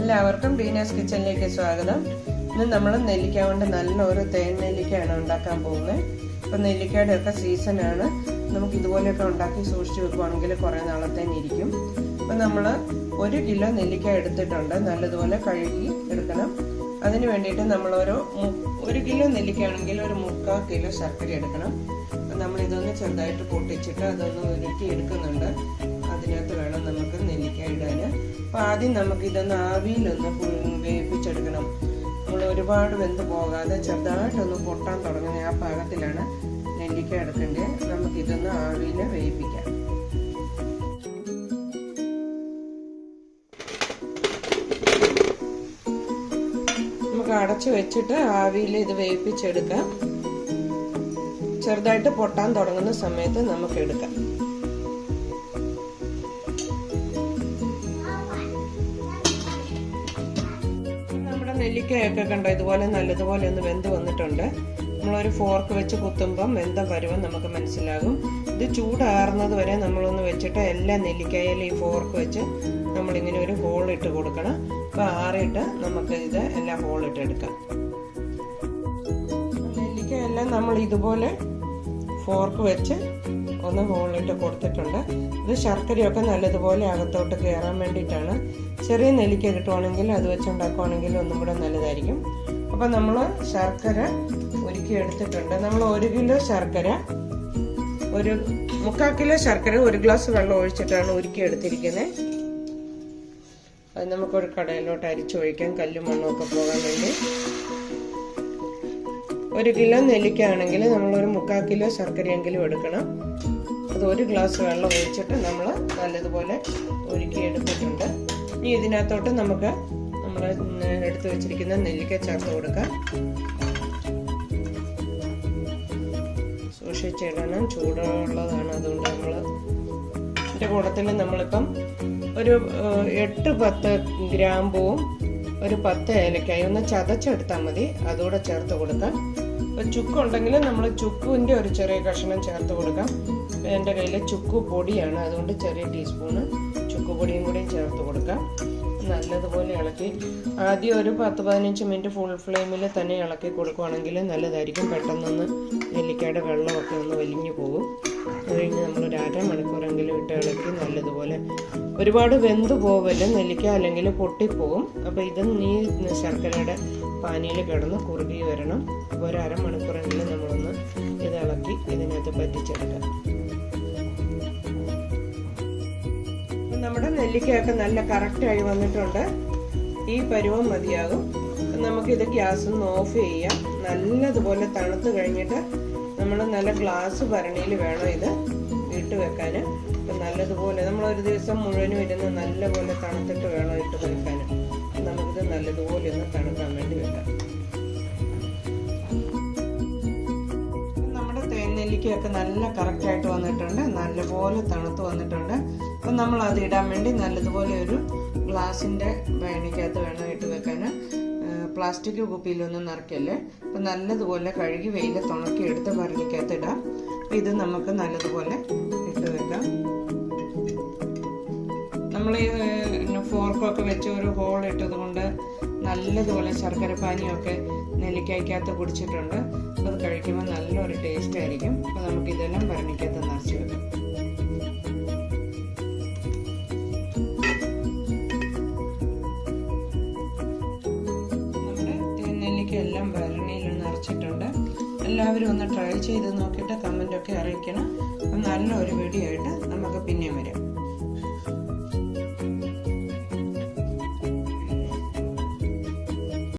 എല്ലാവർക്കും ബീനാസ് കിച്ചണിലേക്ക് സ്വാഗതം. ഇന്ന് നമ്മൾ നെല്ലിക്ക കൊണ്ട് നല്ല ഒരു തേൻ നെല്ലിക്കയാണ് ഉണ്ടാക്കാൻ പോകുന്നത്. ഇപ്പം നെല്ലിക്കയുടെ ഒക്കെ സീസണാണ് നമുക്ക് ഇതുപോലെയൊക്കെ ഉണ്ടാക്കി സൂക്ഷിച്ച് വെക്കുവാണെങ്കിൽ കുറേ നാളത്തേന് ഇരിക്കും. അപ്പം നമ്മൾ ഒരു കിലോ നെല്ലിക്ക എടുത്തിട്ടുണ്ട്. നല്ലതുപോലെ കഴുകി എടുക്കണം. അതിന് വേണ്ടിയിട്ട് നമ്മളൊരു ഒരു കിലോ നെല്ലിക്കയാണെങ്കിൽ ഒരു മുക്കാൽ കിലോ ശർക്കര എടുക്കണം. ഇതൊന്ന് ചെറുതായിട്ട് പൊട്ടിച്ചിട്ട് അതൊന്ന് ഉരുട്ടി എടുക്കുന്നുണ്ട്. അപ്പോൾ ആദ്യം നമുക്ക് ഇതൊന്ന് ആവിയിലൊന്ന് വേവിപ്പിച്ചെടുക്കണം നമ്മൾ ഒരുപാട് വെന്ത് പോകാതെ ചെറുതായിട്ടൊന്ന് പൊട്ടാൻ തുടങ്ങുന്ന ആ പാകത്തിലാണ് നെല്ലിക്ക എടുക്കേണ്ടത്. നമുക്കിതൊന്ന് ആവിയിൽ വേവിപ്പിക്കാം നമുക്ക് അടച്ചു വെച്ചിട്ട് ആവിയിൽ ഇത് വേവിപ്പിച്ചെടുക്കാം ചെറുതായിട്ട് പൊട്ടാൻ തുടങ്ങുന്ന സമയത്ത് നമുക്ക് എടുക്കാം. നെല്ലിക്കയൊക്കെ കണ്ടോ? ഇതുപോലെ നല്ലതുപോലെ ഒന്ന് വെന്ത് വന്നിട്ടുണ്ട്. നമ്മളൊരു ഫോർക്ക് വെച്ച് കുത്തുമ്പം വെന്തം പരുവം നമുക്ക് മനസ്സിലാകും. ഇത് ചൂടാറുന്നത് വരെ നമ്മളൊന്ന് വെച്ചിട്ട് എല്ലാ നെല്ലിക്കയിലും ഈ ഫോർക്ക് വെച്ച് നമ്മളിങ്ങനെ ഒരു ഹോൾ ഇട്ട് കൊടുക്കണം. അപ്പോൾ ആറിയിട്ട് നമുക്ക് ഇത് എല്ലാം ഹോൾ ഇട്ട് എടുക്കാം. നെല്ലിക്കയെല്ലാം നമ്മൾ ഇതുപോലെ ഫോർക്ക് വെച്ച് ഒന്ന് ഹോളിട്ട് കൊടുത്തിട്ടുണ്ട്. ഇത് ശർക്കരയൊക്കെ നല്ലതുപോലെ അകത്തോട്ട് കയറാൻ വേണ്ടിയിട്ടാണ്. ചെറിയ നെല്ലിക്ക കിട്ടുവാണെങ്കിൽ അത് വെച്ചുണ്ടാക്കുവാണെങ്കിൽ ഒന്നും കൂടെ നല്ലതായിരിക്കും. അപ്പം നമ്മൾ ശർക്കര ഒരുക്കി എടുത്തിട്ടുണ്ട്. നമ്മൾ ഒരു കിലോ ശർക്കര ഒരു മുക്കാൽ കിലോ ശർക്കര ഒരു ഗ്ലാസ് വെള്ളം ഒഴിച്ചിട്ടാണ് ഒരുക്കി എടുത്തിരിക്കുന്നത് അത് നമുക്കൊരു കടയിലോട്ട് അരിച്ചൊഴിക്കാം കല്ലും മണ്ണും ഒക്കെ പോകാൻ വേണ്ടി. ഒരു കിലോ നെല്ലിക്കാണെങ്കിൽ നമ്മളൊരു മുക്കാൽ കിലോ ശർക്കരയെങ്കിലും എടുക്കണം. അത് ഒരു ഗ്ലാസ് വെള്ളം ഒഴിച്ചിട്ട് നമ്മൾ നല്ലതുപോലെ ഒരുക്കി എടുത്തിട്ടുണ്ട് ഇനി ഇതിനകത്തോട്ട് നമുക്ക് നമ്മൾ എടുത്തു വെച്ചിരിക്കുന്ന നെല്ലിക്ക ചേർത്ത് കൊടുക്കാം. സൂക്ഷിച്ചിടണം ചൂടുള്ളതാണ് അതുകൊണ്ട് നമ്മൾ ഇതിന്റെ കൂട്ടത്തിൽ നമ്മളിപ്പം ഒരു എട്ട് പത്ത് ഗ്രാമ്പൂവും ഒരു പത്ത് ഏലക്കായും ഒന്ന് ചതച്ചെടുത്താൽ മതി. അതുകൂടെ ചേർത്ത് കൊടുക്കാം. ചുക്കുണ്ടെങ്കിൽ നമ്മൾ ചുക്കുവിന്റെ ഒരു ചെറിയ കഷ്ണം ചേർത്ത് കൊടുക്കാം. എന്റെ കയ്യിൽ ചുക്ക് പൊടിയാണ്. അതുകൊണ്ട് ചെറിയ ടീസ്പൂണ് ചുക്ക് പൊടിയും കൂടിയും ചേർത്ത് കൊടുക്കാം. നല്ലതുപോലെ ഇളക്കി. ആദ്യം ഒരു പത്ത് പതിനഞ്ച് മിനിറ്റ് ഫുൾ ഫ്ലെയിമിൽ തന്നെ ഇളക്കി കൊടുക്കുകയാണെങ്കിൽ നല്ലതായിരിക്കും. പെട്ടെന്നൊന്ന് നെല്ലിക്കയുടെ വെള്ളമൊക്കെ ഒന്ന് വലിഞ്ഞു പോകും. അത് കഴിഞ്ഞ് നമ്മളൊരു അരമണിക്കൂറെങ്കിലും ഇട്ട് ഇളക്കി നല്ലതുപോലെ ഒരുപാട് വെന്ത് പോവല്ല നെല്ലിക്ക അല്ലെങ്കിൽ പൊട്ടിപ്പോവും. അപ്പോൾ ഇത് ഈ ശർക്കരയുടെ പാനിയിൽ കിടന്ന് കുറുകി വരണം. അപ്പോൾ ഒരു അരമണിക്കൂറെങ്കിലും നമ്മളൊന്ന് ഇത് ഇളക്കി നമ്മുടെ നെല്ലിക്കയൊക്കെ നല്ല കറക്റ്റായി വന്നിട്ടുണ്ട്. ഈ പരുവം മതിയാകും. നമുക്കിത് ഗ്യാസ് ഒന്ന് ഓഫ് ചെയ്യാം. നല്ലതുപോലെ തണുത്ത് കഴിഞ്ഞിട്ട് നമ്മൾ നല്ല ഗ്ലാസ് ഭരണിയിൽ വേണം ഇത് ഇട്ട് വെക്കാൻ. അപ്പം നല്ലതുപോലെ നമ്മളൊരു ദിവസം മുഴുവനും ഇരുന്ന് നല്ലപോലെ തണുത്തിട്ട് വേണം ഇട്ട് വെക്കാൻ. നമുക്കിത് നല്ലതുപോലെ ഒന്ന് തണുക്കാൻ വേണ്ടി വെക്കാം. നമ്മുടെ തേനെല്ലിക്കയൊക്കെ നല്ല കറക്റ്റായിട്ട് വന്നിട്ടുണ്ട്. നല്ലപോലെ തണുത്ത് വന്നിട്ടുണ്ട്. അപ്പം നമ്മൾ അത് ഇടാൻ വേണ്ടി നല്ലതുപോലെ ഒരു ഗ്ലാസിന്റെ വേണിക്കകത്ത് വേണം ഇട്ട് വെക്കാൻ പ്ലാസ്റ്റിക് കുപ്പിയിലൊന്നും നിറയ്ക്കല്ലേ? അപ്പം നല്ലതുപോലെ കഴുകി വെയിലത്ത് തുണക്കി എടുത്ത് ഭരണിക്കകത്ത് ഇടാം. അപ്പം ഇത് നമുക്ക് നല്ലതുപോലെ ഇട്ട് വെക്കാം. നമ്മൾ ഈ ഫോർക്കൊക്കെ വെച്ച് ഒരു ഹോൾ ഇട്ടത് കൊണ്ട് നല്ലതുപോലെ ശർക്കര പാനിയൊക്കെ നെല്ലിക്കായ്ക്കകത്ത് കുടിച്ചിട്ടുണ്ട്. അത് കഴിക്കുമ്പോൾ നല്ലൊരു ടേസ്റ്റ് ആയിരിക്കും. അപ്പോൾ നമുക്ക് ഇതെല്ലാം ഭരണിക്കകത്ത് എല്ലാം ഭരണിയിൽ നിറച്ചിട്ടുണ്ട്. എല്ലാവരും ഒന്ന് ട്രൈ ചെയ്ത് നോക്കിയിട്ട് കമന്റൊക്കെ അറിയിക്കണം. നല്ല ഒരു വീഡിയോ ആയിട്ട് നമുക്ക് പിന്നെയും വരാം.